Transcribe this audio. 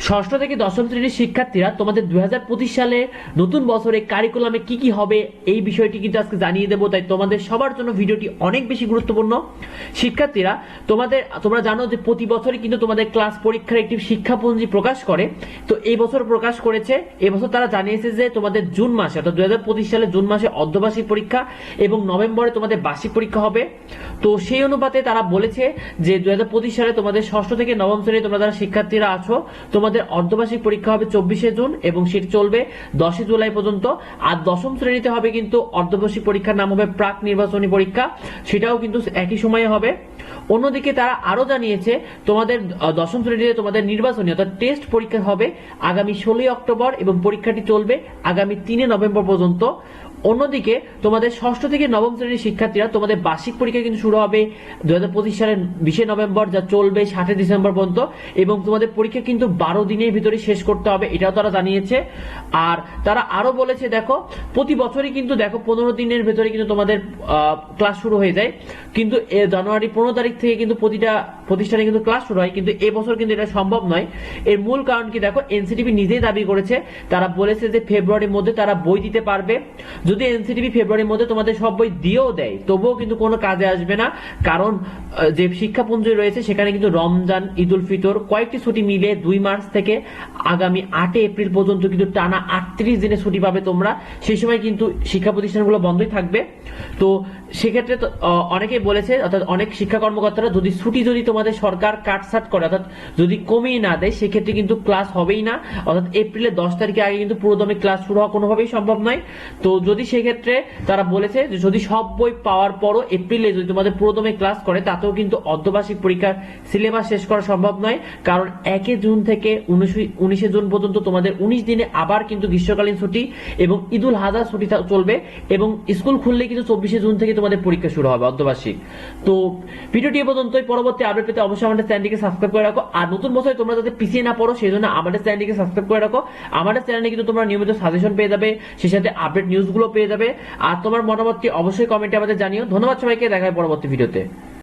ষষ্ঠ থেকে দশম শ্রেণির শিক্ষার্থীরা তোমাদের দুই হাজার পঁচিশ সালে নতুন বছরে কারিকুলামে কি কি হবে এই বিষয়টি কিন্তু আজকে জানিয়ে দেবো, তাই তোমাদের সবার জন্য ভিডিওটি অনেক বেশি গুরুত্বপূর্ণ। শিক্ষার্থীরা, তোমাদের, তোমরা জানো যে প্রতি বছরই কিন্তু তোমাদের ক্লাস পরীক্ষার একটি শিক্ষাপঞ্জি প্রকাশ করে। তো এই বছর প্রকাশ করেছে এবছর তারা জানিয়েছে যে তোমাদের জুন মাসে, অর্থাৎ দুই হাজার পঁচিশ সালে জুন মাসে অর্ধবার্ষিক পরীক্ষা এবং নভেম্বরে তোমাদের বার্ষিক পরীক্ষা হবে। তো সেই অনুপাতে তারা বলেছে যে দুই হাজার পঁচিশ সালে তোমাদের ষষ্ঠ থেকে নবম শ্রেণি তোমরা যারা শিক্ষার্থীরা আছো তোমাদের অর্ধবার্ষিক পরীক্ষা হবে চব্বিশে জুন এবং সেটি চলবে দশই জুলাই পর্যন্ত। আর দশম শ্রেণীতে হবে কিন্তু অর্ধবার্ষিক পরীক্ষার নাম হবে প্রাক নির্বাচনী পরীক্ষা। সেটাও কিন্তু একই সময়ে হবে। অন্যদিকে তারা আরও জানিয়েছে, তোমাদের দশম শ্রেণীতে তোমাদের নির্বাচনী অর্থাৎ টেস্ট পরীক্ষা হবে আগামী ষোলোই অক্টোবর এবং পরীক্ষাটি চলবে আগামী তিনে নভেম্বর পর্যন্ত। অন্যদিকে, তোমাদের ষষ্ঠ থেকে নবম শ্রেণির শিক্ষার্থীরা তোমাদের বার্ষিক পরীক্ষা কিন্তু শুরু হবে দুই হাজার পঁচিশ সালের বিশে নভেম্বর, যা চলবে ষাটে ডিসেম্বর পর্যন্ত, এবং তোমাদের পরীক্ষা কিন্তু বারো দিনের ভিতরে শেষ করতে হবে, এটাও তারা জানিয়েছে। আর তারা আরও বলেছে, দেখো, প্রতি বছরই কিন্তু, দেখো, পনেরো দিনের ভেতরে কিন্তু তোমাদের ক্লাস শুরু হয়ে যায়। কিন্তু জানুয়ারি পনেরো তারিখ থেকে কিন্তু প্রতিটা প্রতিষ্ঠানে কিন্তু ক্লাস শুরু হয়, কিন্তু এবছর কিন্তু এটা সম্ভব নয়। এর মূল কারণ কি, দেখো, এনসিটিভি নিজেই দাবি করেছে, তারা বলেছে যে ফেব্রুয়ারির মধ্যে তারা বই দিতে পারবে। যদি এনসিটিভি ফেব্রুয়ারির মধ্যে তোমাদের সব বই দিয়েও দেয় তবুও কিন্তু কোনো কাজে আসবে না। কারণ যে শিক্ষাপুঞ্জ রয়েছে সেখানে কিন্তু রমজান ঈদুল ফিতর কয়েকটি ছুটি মিলে দুই মার্চ থেকে আগামী আটই এপ্রিল পর্যন্ত কিন্তু টানা আটত্রিশ দিনের ছুটি পাবে তোমরা। সেই সময় কিন্তু শিক্ষা প্রতিষ্ঠানগুলো বন্ধই থাকবে। তো সেক্ষেত্রে তো, অনেকেই বলেছে অর্থাৎ অনেক শিক্ষা কর্মকর্তারা যদি ছুটি যদি তোমাদের সরকার কাটছাট করে অর্থাৎ যদি কমিয়ে না দেয় সেক্ষেত্রে কিন্তু ক্লাস হবেই না। অর্থাৎ এপ্রিলের দশ তারিখে আগে কিন্তু পুরোদমে ক্লাস শুরু হওয়া কোনোভাবেই সম্ভব নয়। তো যদি সেক্ষেত্রে তারা বলেছে যে যদি সব বই পাওয়ার পরও এপ্রিলে যদি তোমাদের পুরোদমে ক্লাস করে, তাতেও কিন্তু অর্ধবার্ষিক পরীক্ষার সিলেবাস শেষ করা সম্ভব নয়। কারণ একে জুন থেকে উনিশে জুন পর্যন্ত তোমাদের উনিশ দিনে আবার কিন্তু গ্রীষ্মকালীন ছুটি এবং ঈদুল হাজা ছুটি চলবে এবং স্কুল খুললে কিন্তু চব্বিশে জুন থেকে তোমাদের পরীক্ষা শুরু হবে অর্ধবার্ষিক। তো ভিডিওটি এ পর্যন্তই। পরবর্তী আপডেট পেতে অবশ্যই আমাদের চ্যানেলটিকে সাবস্ক্রাইব করে রাখো। আর নতুন বছরে তোমরা যাতে পিছিয়ে না পড়ো সেই জন্য আমাদের চ্যানেলটিকে সাবস্ক্রাইব করে রাখো। আমাদের চ্যানেলে কিন্তু তোমরা নিয়মিত সাজেশন পেয়ে যাবে। সেই সাথে আপডেট নিউজগুলো পেয়ে যাবে। আর তোমার মতামতটি অবশ্যই কমেন্টে আমাদের জানিও। ধন্যবাদ সবাইকে। দেখা হয় পরবর্তী ভিডিওতে